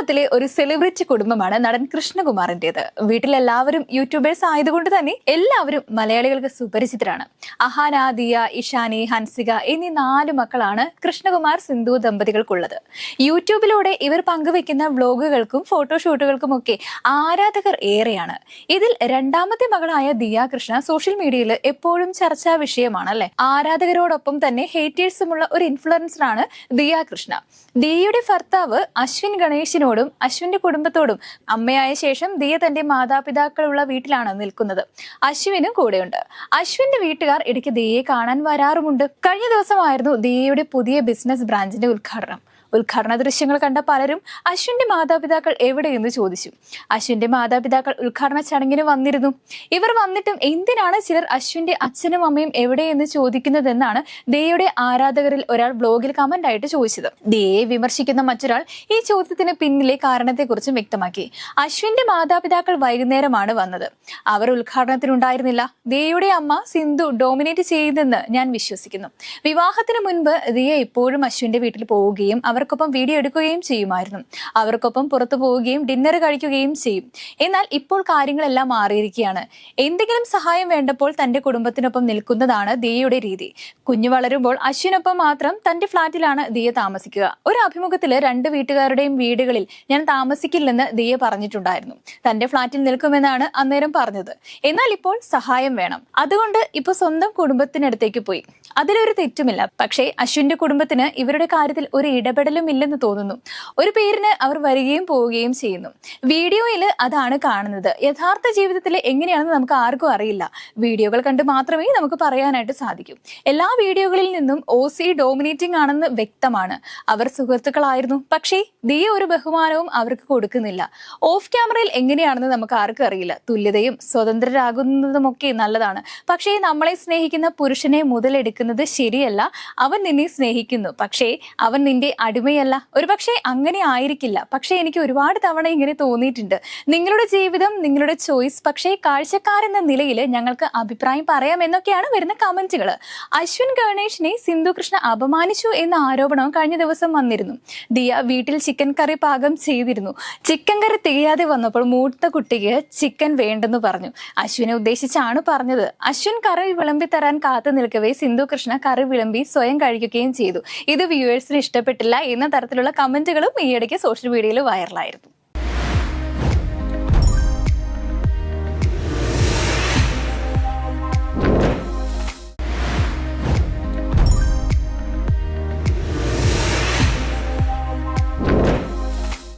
കേരളത്തിലെ ഒരു സെലിബ്രിറ്റി കുടുംബമാണ് നടൻ കൃഷ്ണകുമാറിന്റേത്. വീട്ടിലെല്ലാവരും യൂട്യൂബേഴ്സ് ആയതുകൊണ്ട് തന്നെ എല്ലാവരും മലയാളികൾക്ക് സുപരിചിതരാണ്. അഹാന ദിയ ഇഷാനി ഹൻസിക എന്നീ നാല് മക്കളാണ് കൃഷ്ണകുമാർ സിന്ധു ദമ്പതികൾക്കുള്ളത്. യൂട്യൂബിലൂടെ ഇവർ പങ്കുവെക്കുന്ന വ്ലോഗുകൾക്കും ഫോട്ടോഷൂട്ടുകൾക്കും ഒക്കെ ആരാധകർ ഏറെയാണ്. ഇതിൽ രണ്ടാമത്തെ മകളായ ദിയ കൃഷ്ണ സോഷ്യൽ മീഡിയയിൽ എപ്പോഴും ചർച്ചാ വിഷയമാണ് അല്ലെ ആരാധകരോടൊപ്പം തന്നെ ഹേറ്റേഴ്സുമുള്ള ഒരു ഇൻഫ്ലുവൻസറാണ് ദിയ കൃഷ്ണ. ദിയയുടെ ഭർത്താവ് അശ്വിൻ ഗണേശിനോടും അശ്വിന്റെ കുടുംബത്തോടും അമ്മയായ ശേഷം ദിയ തന്റെ മാതാപിതാക്കളുള്ള വീട്ടിലാണ് നിൽക്കുന്നത്. അശ്വിനും കൂടെയുണ്ട്. അശ്വിന്റെ വീട്ടുകാർ ഇടയ്ക്ക് ദിയെ കാണാൻ വരാറുമുണ്ട്. കഴിഞ്ഞ ദിവസമായിരുന്നു ദിയയുടെ പുതിയ ബിസിനസ് ബ്രാഞ്ചിന്റെ ഉദ്ഘാടനം. ഉദ്ഘാടന ദൃശ്യങ്ങൾ കണ്ട പലരും അശ്വിന്റെ മാതാപിതാക്കൾ എവിടെയെന്ന് ചോദിച്ചു. അശ്വിന്റെ മാതാപിതാക്കൾ ഉദ്ഘാടന ചടങ്ങിന് വന്നിരുന്നു. ഇവർ വന്നിട്ടും എന്തിനാണ് ചിലർ അശ്വിന്റെ അച്ഛനും അമ്മയും എവിടെയെന്ന് ചോദിക്കുന്നതെന്നാണ് ദേയുടെ ആരാധകരിൽ ഒരാൾ ബ്ലോഗിൽ കമന്റ് ആയിട്ട് ചോദിച്ചത്. ദേയെ വിമർശിക്കുന്ന മറ്റൊരാൾ ഈ ചോദ്യത്തിന് പിന്നിലെ കാരണത്തെക്കുറിച്ചും വ്യക്തമാക്കി. അശ്വിന്റെ മാതാപിതാക്കൾ വൈകുന്നേരമാണ് വന്നത്. അവർ ഉദ്ഘാടനത്തിനുണ്ടായിരുന്നില്ല. ദേയുടെ അമ്മ സിന്ധു ഡോമിനേറ്റ് ചെയ്യുന്നെന്ന് ഞാൻ വിശ്വസിക്കുന്നു. വിവാഹത്തിന് മുൻപ് ദിയ എപ്പോഴും അശ്വിന്റെ വീട്ടിൽ പോവുകയും അവർക്കൊപ്പം വീഡിയോ എടുക്കുകയും ചെയ്യുമായിരുന്നു. അവർക്കൊപ്പം പുറത്തു പോവുകയും ഡിന്നർ കഴിക്കുകയും ചെയ്യും. എന്നാൽ ഇപ്പോൾ കാര്യങ്ങളെല്ലാം മാറിയിരിക്കുകയാണ്. എന്തെങ്കിലും സഹായം വേണ്ടപ്പോൾ തന്റെ കുടുംബത്തിനൊപ്പം നിൽക്കുന്നതാണ് ദിയയുടെ രീതി. കുഞ്ഞു വളരുമ്പോൾ അശ്വിനൊപ്പം മാത്രം തന്റെ ഫ്ളാറ്റിലാണ് ദിയ താമസിക്കുക. ഒരു അഭിമുഖത്തിൽ രണ്ട് വീട്ടുകാരുടെയും വീടുകളിൽ ഞാൻ താമസിക്കില്ലെന്ന് ദിയ പറഞ്ഞിട്ടുണ്ടായിരുന്നു. തന്റെ ഫ്ളാറ്റിൽ നിൽക്കുമെന്നാണ് അന്നേരം പറഞ്ഞത്. എന്നാൽ ഇപ്പോൾ സഹായം വേണം. അതുകൊണ്ട് ഇപ്പൊ സ്വന്തം കുടുംബത്തിനടുത്തേക്ക് പോയി. അതിലൊരു തെറ്റുമില്ല. പക്ഷേ അശ്വിന്റെ കുടുംബത്തിന് ഇവരുടെ കാര്യത്തിൽ ഒരു ഇടപെടലും ഇല്ലെന്ന് തോന്നുന്നു. ഒരു പേരിന് അവർ വരികയും പോവുകയും ചെയ്യുന്നു. വീഡിയോയിൽ അതാണ് കാണുന്നത്. യഥാർത്ഥ ജീവിതത്തിൽ എങ്ങനെയാണെന്ന് നമുക്ക് ആർക്കും അറിയില്ല. വീഡിയോകൾ കണ്ട് മാത്രമേ നമുക്ക് പറയാനായിട്ട് സാധിക്കൂ. എല്ലാ വീഡിയോകളിൽ നിന്നും ഒ സി ഡോമിനേറ്റിംഗ് ആണെന്ന് വ്യക്തമാണ്. അവർ സുഹൃത്തുക്കളായിരുന്നു. പക്ഷേ ദിയ ഒരു ബഹുമാനവും അവർക്ക് കൊടുക്കുന്നില്ല. ഓഫ് ക്യാമറയിൽ എങ്ങനെയാണെന്ന് നമുക്ക് ആർക്കും അറിയില്ല. തുല്യതയും സ്വതന്ത്രരാകുന്നതുമൊക്കെ നല്ലതാണ്. പക്ഷേ നമ്മളെ സ്നേഹിക്കുന്ന പുരുഷനെ മുതലെടുക്കുന്നത് ശരിയല്ല. അവൻ നിന്നെ സ്നേഹിക്കുന്നു. പക്ഷേ അവൻ നിന്റെ അടിമയല്ല. ഒരുപക്ഷെ അങ്ങനെ ആയിരിക്കില്ല. പക്ഷേ എനിക്ക് ഒരുപാട് തവണ ഇങ്ങനെ തോന്നിയിട്ടുണ്ട്. നിങ്ങളുടെ ജീവിതം നിങ്ങളുടെ ചോയ്സ് പക്ഷേ കാഴ്ചക്കാരെന്ന നിലയിൽ ഞങ്ങൾക്ക് അഭിപ്രായം പറയാം എന്നൊക്കെയാണ് വരുന്ന കമന്റുകൾ അശ്വിൻ ഗണേഷിനെ സിന്ധു കൃഷ്ണ അപമാനിച്ചു എന്ന ആരോപണം കഴിഞ്ഞ ദിവസം വന്നിരുന്നു. ദിയ വീട്ടിൽ ചിക്കൻ കറി പാകം ചെയ്തിരുന്നു. ചിക്കൻ കറി തികയാതെ വന്നപ്പോൾ മൂത്ത കുട്ടിക്ക് ചിക്കൻ വേണ്ടെന്ന് പറഞ്ഞു. അശ്വിനെ ഉദ്ദേശിച്ചാണ് പറഞ്ഞത്. അശ്വിൻ കറി വിളമ്പി തരാൻ കാത്തു നിൽക്കവേ സിന്ധു കൃഷ്ണ കറി വിളമ്പി സ്വയം കഴിക്കുകയും ചെയ്തു. ഇത് വ്യൂവേഴ്സിന് ഇഷ്ടപ്പെട്ടില്ല എന്ന തരത്തിലുള്ള കമന്റുകളും ഈയിടയ്ക്ക് സോഷ്യൽ മീഡിയയിൽ വൈറലായിരുന്നു.